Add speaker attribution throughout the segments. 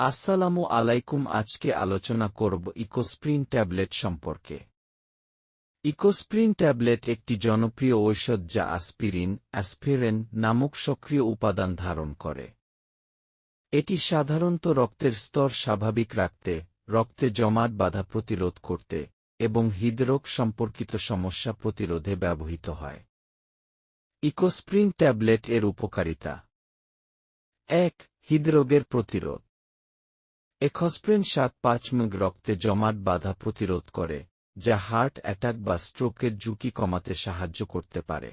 Speaker 1: আসসালামু আলাইকুম, আজকে আলোচনা করব ইকোস্প্রিন ট্যাবলেট সম্পর্কে। ইকোস্প্রিন ট্যাবলেট একটি জনপ্রিয় ঔষধ যা অ্যাসপিরিন, অ্যাসপিরেন নামক সক্রিয় উপাদান ধারণ করে। এটি সাধারণত রক্তের স্তর স্বাভাবিক রাখতে, রক্তে জমাট বাধা প্রতিরোধ করতে এবং হৃদরোগ সম্পর্কিত সমস্যা প্রতিরোধে ব্যবহৃত হয়। ইকোস্প্রিন ট্যাবলেট এর উপকারিতা। এক, হৃদরোগের প্রতিরোধ। এখসপ্রিন সাত পাঁচ মুগ রক্তে জমাট বাধা প্রতিরোধ করে, যা হার্ট অ্যাটাক বা স্ট্রোকের ঝুঁকি কমাতে সাহায্য করতে পারে।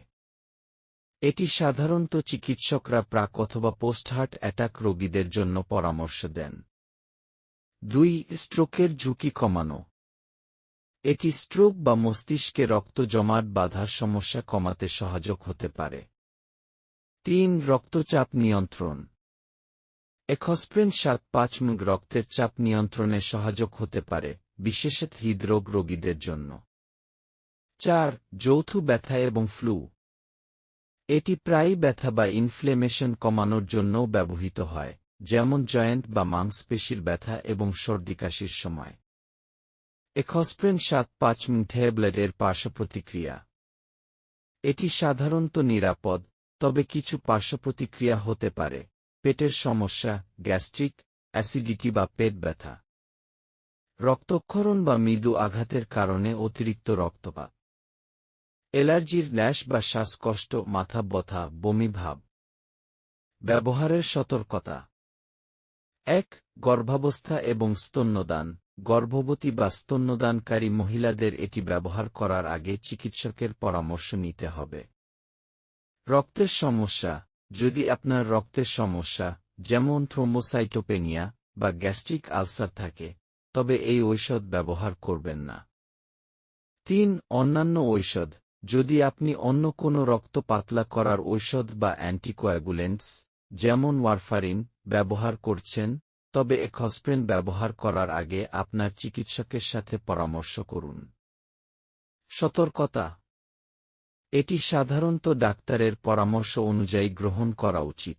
Speaker 1: এটি সাধারণত চিকিৎসকরা প্রাক অথবা পোস্ট হার্ট অ্যাটাক রোগীদের জন্য পরামর্শ দেন। দুই, স্ট্রোকের ঝুঁকি কমানো। এটি স্ট্রোক বা মস্তিষ্কে রক্ত জমাট বাধার সমস্যা কমাতে সহায়ক হতে পারে। তিন, রক্তচাপ নিয়ন্ত্রণ। এখসপ্রিন সাত পাঁচ রক্তের চাপ নিয়ন্ত্রণে সহায়ক হতে পারে, বিশেষত হৃদরোগ রোগীদের জন্য। চার, যৌথ ব্যথা এবং ফ্লু। এটি প্রায়ই ব্যথা বা ইনফ্লেমেশন কমানোর জন্যও ব্যবহৃত হয়, যেমন জয়েন্ট বা মাংসপেশির ব্যথা এবং সর্দি কাশির সময়। এখসপ্রিন সাত পাঁচ ট্যাবলেটের পার্শ্বপ্রতিক্রিয়া। এটি সাধারণত নিরাপদ, তবে কিছু পার্শ্বপ্রতিক্রিয়া হতে পারে। পেটের সমস্যা, গ্যাস্ট্রিক, অ্যাসিডিটি বা পেট ব্যথা। রক্তক্ষরণ বা মৃদু আঘাতের কারণে অতিরিক্ত রক্তপাত। অ্যালার্জির ন্যাশ বা শ্বাসকষ্ট, মাথা ব্যথা, বমি ভাব। ব্যবহারের সতর্কতা। এক, গর্ভাবস্থা এবং স্তন্যদান। গর্ভবতী বা স্তন্যদানকারী মহিলাদের এটি ব্যবহার করার আগে চিকিৎসকের পরামর্শ নিতে হবে। রক্তের সমস্যা যদি আপনার রক্তের সমস্যা, যেমন থ্রোমোসাইটোপেনিয়া বা গ্যাস্ট্রিক আলসার থাকে, তবে এই ঔষধ ব্যবহার করবেন না। তিন, অন্যান্য ঔষধ। যদি আপনি অন্য কোনো রক্ত পাতলা করার ঔষধ বা অ্যান্টিকোয়াগুলেন্টস, যেমন ওয়ারফারিন, ব্যবহার করছেন, তবে এখসপ্রেন ব্যবহার করার আগে আপনার চিকিৎসকের সাথে পরামর্শ করুন। সতর্কতা। এটি সাধারণত ডাক্তারের পরামর্শ অনুযায়ী গ্রহণ করা উচিত।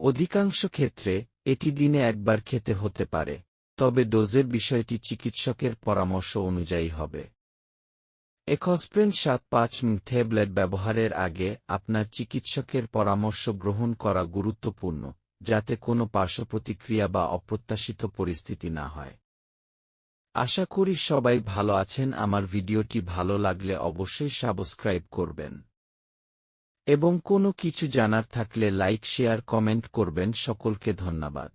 Speaker 1: অধিকাংশ ক্ষেত্রে, এটি দিনে একবার খেতে হতে পারে, তবে ডোজের বিষয়টি চিকিৎসকের পরামর্শ অনুযায়ী হবে। এখসপ্রেন সাত পাঁচ ট্যাবলেট ব্যবহারের আগে আপনার চিকিৎসকের পরামর্শ গ্রহণ করা গুরুত্বপূর্ণ, যাতে কোনো পার্শ্বপ্রতিক্রিয়া বা অপ্রত্যাশিত পরিস্থিতি না হয়। আশা করি সবাই ভালো আছেন। আমার ভিডিওটি ভালো লাগলে অবশ্যই সাবস্ক্রাইব করবেন। এবং কোনো কিছু জানার থাকলে লাইক, শেয়ার, কমেন্ট করবেন। সকলকে ধন্যবাদ।